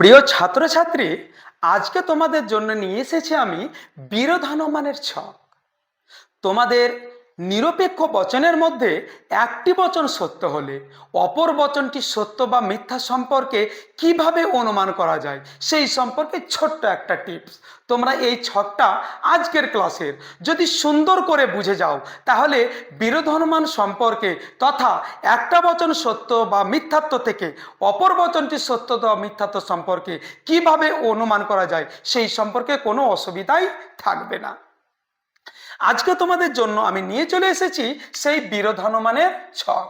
প্রিয় ছাত্রছাত্রী আজকে তোমাদের জন্য নিয়ে এসেছি আমি বিরোধানমানের ছক। তোমাদের নিরপেক্ষ বচনের মধ্যে একটি বচন সত্য হলে অপর বচনটি সত্য বা মিথ্যা সম্পর্কে কীভাবে অনুমান করা যায়? সেই সম্পর্কে ছোট্ট একটা টিপস। তোমরা এই ছকটা আজকের ক্লাসের যদি সুন্দর করে বুঝে যাও, তাহলে বিরোধানুমান সম্পর্কে তথা একটা বচন সত্য বা মিথ্যাত্ব থেকে অপর বচনটি সত্য বা মিথ্যাত্ব সম্পর্কে কীভাবে অনুমান করা যায়, সেই সম্পর্কে কোনো অসুবিধাই থাকবে না। আজকে তোমাদের জন্য আমি নিয়ে চলে এসেছি সেই বিরোধানুমানের ছক।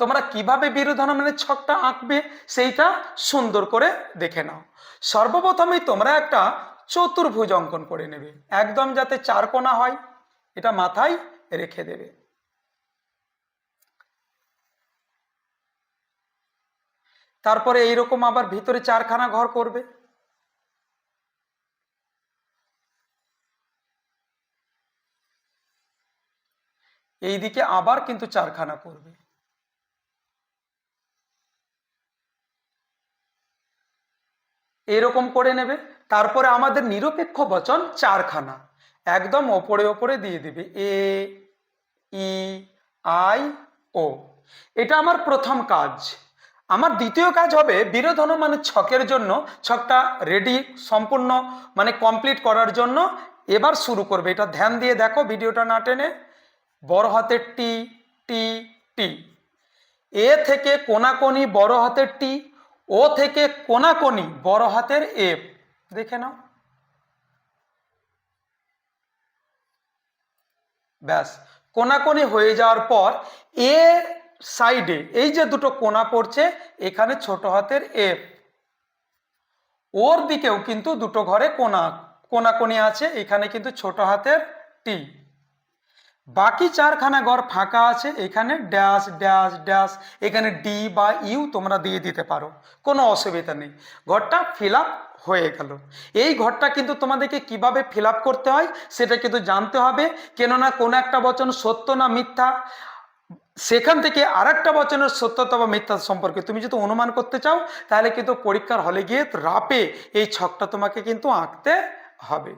তোমরা কীভাবে বিরোধানুমানের ছকটা আঁকবে সেইটা সুন্দর করে দেখে নাও। সর্বপ্রথমেই তোমরা একটা চতুর্ভুজ অঙ্কন করে নেবে, একদম যাতে চার কোণা হয়, এটা মাথায় রেখে দেবে। তারপরে এইরকম আবার ভিতরে চারখানা ঘর করবে। এইদিকে আবার কিন্তু চারখানা করবে। এরকম করে নেবে, তারপরে আমাদের নিরপেক্ষ বচন চারখানা। একদম ওপরে ওপরে দিয়ে দিবে, এ, ই, আই, ও। এটা আমার প্রথম কাজ। আমার দ্বিতীয় কাজ হবে বিরোধন মানে ছকের জন্য, ছকটা রেডি সম্পূর্ণ মানে কমপ্লিট করার জন্য এবার শুরু করবে। এটা ধ্যান দিয়ে দেখো, ভিডিওটা না টেনে। বড় হাতের টি টি টি। এ থেকে কোনাকোনি বড় হাতের টি, ও থেকে কোনাকোনি বড় হাতের এফ। দেখে নাও। ব্যাস, কোনাকোনি হয়ে যাওয়ার পর এ সাইডে এই যে দুটো কোনা পড়ছে, এখানে ছোট হাতের এফ। ওর দিকেও কিন্তু দুটো ঘরে কোনা, কোনাকোনি আছে, এখানে কিন্তু ছোট হাতের টি। বাকি চারখানা ঘর ফাঁকা আছে, এখানে ড্যাশ ড্যাশ ড্যাশ এখানে ডি বা ইউ তোমরা দিয়ে দিতে পারো, কোনো অসুবিধা নেই। ঘরটা ফিল হয়ে গেল। এই ঘরটা কিন্তু তোমাদেরকে কীভাবে ফিল করতে হয়, সেটা কিন্তু জানতে হবে। কেননা কোনো একটা বচন সত্য না মিথ্যা? সেখান থেকে আর একটা বচনের সত্যতা বা মিথ্যা সম্পর্কে তুমি যদি অনুমান করতে চাও, তাহলে কিন্তু পরীক্ষার হলে গিয়ে রাপে এই ছকটা তোমাকে কিন্তু আঁকতে হবে।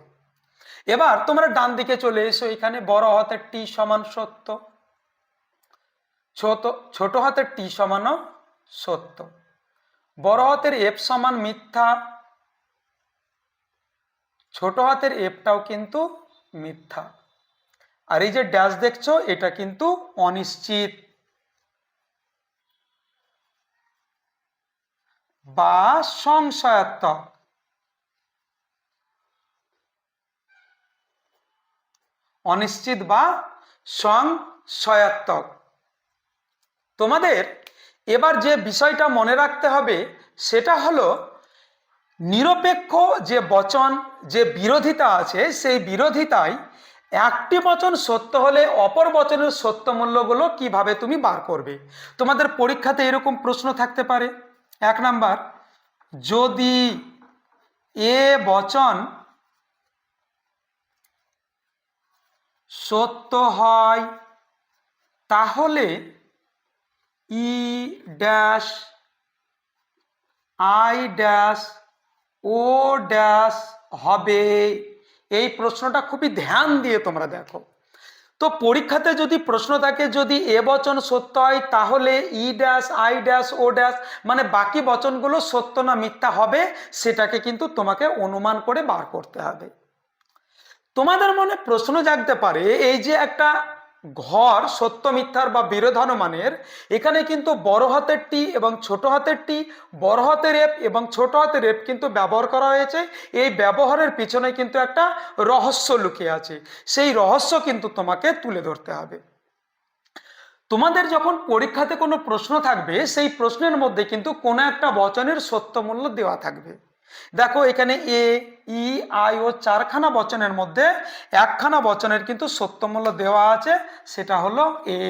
এবার তোমরা ডান দিকে চলে এসো, এখানে বড় হাতের টি সমান সত্য। ছোট ছোট হাতের টি সমানও সত্য। বড় হাতের এফ সমান মিথ্যা। ছোট হাতের এফটাও কিন্তু মিথ্যা। আর এই যে ড্যাশ দেখছ, এটা কিন্তু অনিশ্চিত। বা সংশয়াত্মক। অনিশ্চিত বা সংশয়াত্মক। তোমাদের এবার যে বিষয়টা মনে রাখতে হবে, সেটা হলো নিরপেক্ষ যে বচন, যে বিরোধিতা আছে, সেই বিরোধিতায় একটি বচন সত্য হলে অপর বচনের সত্য মূল্যগুলো কীভাবে তুমি বার করবে? তোমাদের পরীক্ষাতে এরকম প্রশ্ন থাকতে পারে। এক নাম্বার, যদি এ বচন সত্য হয়। তাহলে E dash, I dash, O dash হবে। এই প্রশ্নটা খুবই ধ্যান দিয়ে তোমরা দেখো। তো পরীক্ষাতে যদি প্রশ্ন থাকে, যদি এ বচন সত্য হয়, তাহলে E dash, I dash, O dash মানে বাকি বচনগুলো সত্য না মিথ্যা হবে, সেটাকে কিন্তু তোমাকে অনুমান করে বার করতে হবে। তোমাদের মনে প্রশ্ন জাগতে পারে, এই যে একটা ঘর সত্য মিথ্যার বা বিরোধানুমানের, এখানে কিন্তু বড় হাতের টি এবং ছোট হাতের টি, বড় হাতের এপ এবং ছোট হাতের এপ কিন্তু ব্যবহার করা হয়েছে। এই ব্যবহারের পিছনে কিন্তু একটা রহস্য লুকিয়ে আছে। সেই রহস্য কিন্তু তোমাকে তুলে ধরতে হবে। তোমাদের যখন পরীক্ষাতে কোনো প্রশ্ন থাকবে, সেই প্রশ্নের মধ্যে কিন্তু কোনো একটা বচনের সত্য মূল্য দেওয়া থাকবে। দেখো, এখানে এ, ই, আই ও চারখানা বচনের মধ্যে একখানা বচনের কিন্তু সত্যমূল্য দেওয়া আছে, সেটা হলো এ।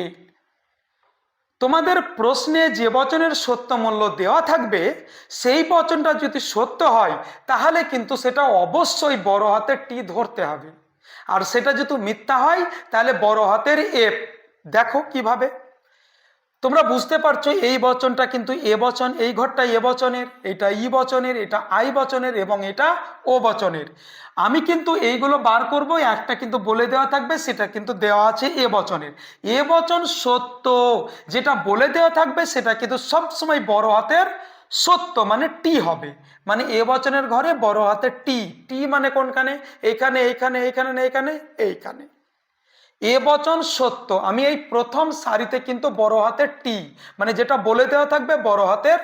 তোমাদের প্রশ্নে যে বচনের সত্যমূল্য দেওয়া থাকবে, সেই বচনটা যদি সত্য হয়, তাহলে কিন্তু সেটা অবশ্যই বড় হাতের টি ধরতে হবে। আর সেটা যদি মিথ্যা হয়, তাহলে বড় হাতের এফ। দেখো কীভাবে। তোমরা বুঝতে পারছ এই বচনটা কিন্তু এ বচন, এই ঘরটা এ বচনের, এটা ই বচনের, এটা আই বচনের এবং এটা ও বচনের। আমি কিন্তু এইগুলো বার করব, একটা কিন্তু বলে দেওয়া থাকবে, সেটা কিন্তু দেওয়া আছে এ বচনের। এ বচন সত্য, যেটা বলে দেওয়া থাকবে, সেটা কিন্তু সবসময় বড় হাতের সত্য মানে টি হবে। মানে এ বচনের ঘরে বড় হাতের টি। টি মানে কোনখানে? এইখানে এইখানে এইখানে না এখানে, এইখানে। এ বচন সত্য। আমি এই প্রথম সারিতে কিন্তু বড় হাতের টি মানে যেটা বলে দেওয়া থাকবে বড় হাতের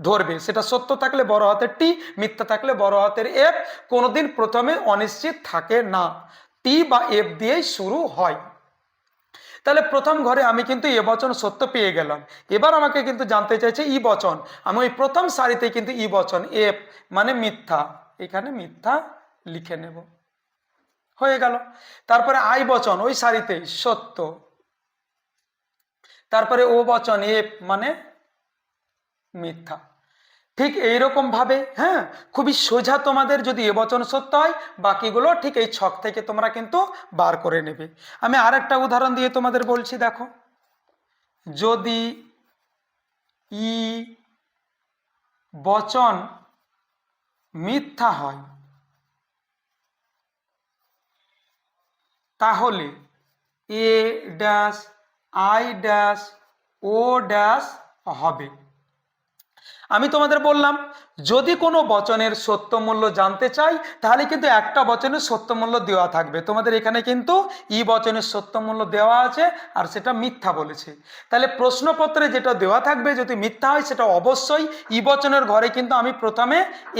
ধরবে। সেটা সত্য থাকলে বড় হাতের টি, মিথ্যা থাকলে বড় হাতের এফ, কোনোদিন প্রথমে অনিশ্চিত থাকে না। টি বা এফ দিয়েই শুরু হয়। তাহলে প্রথম ঘরে আমি কিন্তু এ বচন সত্য পেয়ে গেলাম। এবার আমাকে কিন্তু জানতে চাইছে ই বচন। আমি ওই প্রথম সারিতে কিন্তু ই বচন, এফ মানে মিথ্যা। এখানে মিথ্যা লিখে নেব। হয়ে গেল। তারপরে আই বচন, ওই সারিতেই সত্য। তারপরে ও বচন, এ মানে মিথ্যা। ঠিক এইরকম ভাবে হ্যাঁ খুবই সোজা তোমাদের যদি এ বচন সত্য হয়, বাকিগুলো ঠিক এই ছক থেকে তোমরা কিন্তু বার করে নেবে। আমি আর একটা উদাহরণ দিয়ে তোমাদের বলছি, দেখো। যদি ই বচন মিথ্যা হয় তাহলে A dash I dash O dash হবে। আমি তোমাদের বললাম, যদি কোনো বচনের সত্য মূল্য জানতে চাই, তাহলে কিন্তু একটা বচনের সত্য মূল্য দেওয়া থাকবে। তোমাদের এখানে কিন্তু ই বচনের সত্য মূল্য দেওয়া আছে আর সেটা মিথ্যা বলেছে। তাহলে প্রশ্নপত্রে যেটা দেওয়া থাকবে, যদি মিথ্যা হয় সেটা অবশ্যই ই বচনের ঘরে কিন্তু আমি প্রথমে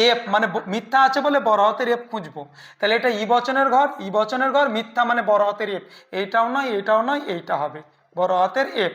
এফ মানে মিথ্যা আছে বলে বড় হাতের এফ খুঁজবো। তাহলে এটা ই বচনের ঘর, ই বচনের ঘর, মিথ্যা মানে বড় হাতের এফ। এইটাও নয় এইটাও নয়, এইটা হবে। বড় হাতের এফ।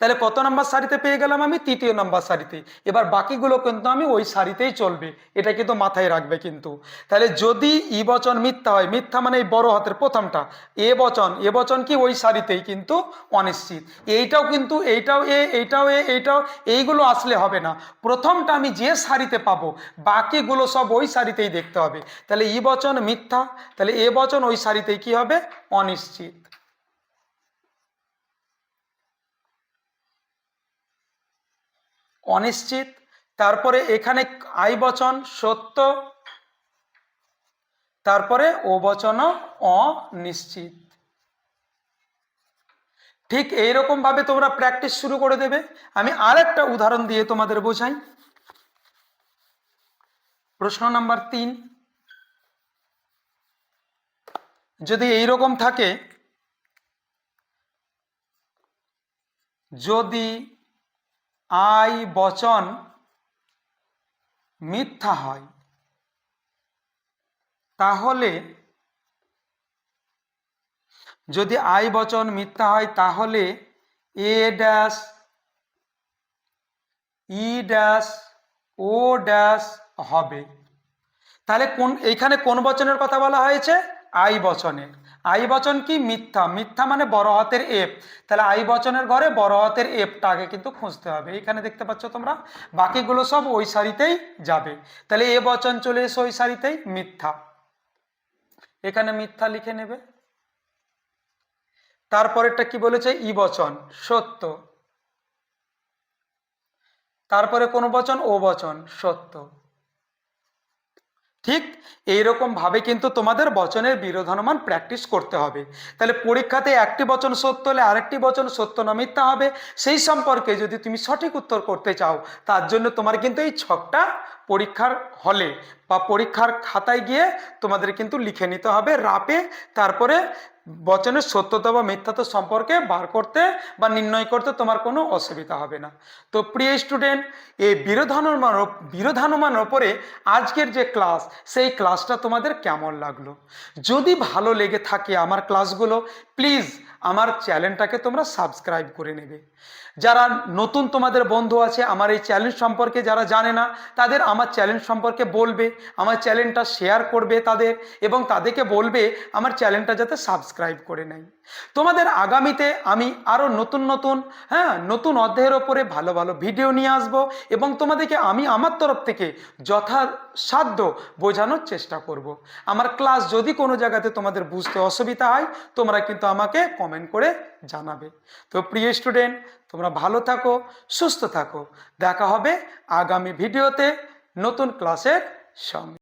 তাহলে কত নম্বর সারিতে পেয়ে গেলাম আমি? তৃতীয় নম্বর সারিতে এবার বাকিগুলো কিন্তু আমি ওই সারিতেই চলবে। এটা কিন্তু মাথায় রাখবে কিন্তু। তাহলে যদি ই বচন মিথ্যা হয়, মিথ্যা মানে এই বড় হাতের প্রথমটা। এ বচন এ বচন কি ওই সারিতেই কিন্তু অনিশ্চিত। এইটাও কিন্তু, এইটাও এ এইটাও এ, এইটাও, এইগুলো আসলে হবে না। প্রথমটা আমি যে সারিতে পাবো, বাকিগুলো সব ওই সারিতেই দেখতে হবে। তাহলে ই বচন মিথ্যা, তাহলে এ বচন ওই সারিতেই কি হবে? অনিশ্চিত। অনিশ্চিত। তারপরে এখানে আই বচন সত্য। তারপরে ও বচনও অনিশ্চিত। ঠিক এইরকম ভাবে তোমরা প্র্যাকটিস শুরু করে দেবে। আমি আর একটা উদাহরণ দিয়ে তোমাদের বোঝাই। প্রশ্ন নাম্বার তিন। যদি এইরকম থাকে, যদি আই বচন মিথ্যা হয়। তাহলে যদি আই বচন মিথ্যা হয়, তাহলে A dash, E dash, O dash হবে। তাহলে কোন, এইখানে কোন বচনের কথা বলা হয়েছে? আই বচনের। আই বচন কি? মিথ্যা। মিথ্যা মানে বড় হাতের এফ তাহলে আই বচনের ঘরে বড় হাতের এফটা আগে কিন্তু খুঁজতে হবে। এইখানে দেখতে পাচ্ছ তোমরা, বাকিগুলো সব ওই সারিতেই যাবে। তাহলে এ বচন চলে এসে ওই সারিতেই, মিথ্যা। এখানে মিথ্যা লিখে নেবে। তারপরেরটা কি বলেছে? ই বচন, সত্য। তারপরে কোন বচন? ও বচন, সত্য। ঠিক এইরকমভাবে কিন্তু তোমাদের বচনের বিরোধনমান প্র্যাকটিস করতে হবে। তাহলে পরীক্ষাতে একটি বচন সত্য হলে আরেকটি বচন সত্য না মিথ্যা হবে। সেই সম্পর্কে যদি তুমি সঠিক উত্তর করতে চাও, তার জন্য তোমার কিন্তু এই ছকটা পরীক্ষার হলে বা পরীক্ষার খাতায় গিয়ে তোমাদের কিন্তু লিখে নিতে হবে রাপে। তারপরে বচনের সত্যতা বা মিথ্যাতা সম্পর্কে বার করতে বা নির্ণয় করতে তোমার কোনো অসুবিধা হবে না। তো প্রিয় স্টুডেন্ট এই বিরোধানুমান বিরোধানুমান ওপরে আজকের যে ক্লাস সেই ক্লাসটা তোমাদের কেমন লাগল? যদি ভালো লেগে থাকে আমার ক্লাসগুলো প্লিজ আমার চ্যানেলটাকে তোমরা সাবস্ক্রাইব করে নেবে যারা নতুন তোমাদের বন্ধু আছে, আমার এই চ্যালেঞ্জ সম্পর্কে যারা জানে না, তাদের আমার চ্যালেঞ্জ সম্পর্কে বলবে, আমার চ্যানেলটা শেয়ার করবে তাদের এবং তাদেরকে বলবে, আমার চ্যানেলটা যাতে সাবস্ক্রাইব করে নেয় তোমাদের আগামীতে আমি আরও নতুন নতুন হ্যাঁ নতুন অধ্যায়ের ওপরে ভালো ভালো ভিডিও নিয়ে আসব এবং তোমাদেরকে আমি আমার তরফ থেকে যথাসাধ্য বোঝানোর চেষ্টা করব। আমার ক্লাস যদি কোনো জায়গাতে তোমাদের বুঝতে অসুবিধা হয়, তোমরা কিন্তু আমাকে কমেন্ট করে জানাবে। তো প্রিয় স্টুডেন্ট তোমরা ভালো থাকো, সুস্থ থাকো। দেখা হবে আগামী ভিডিওতে নতুন ক্লাসের সঙ্গে।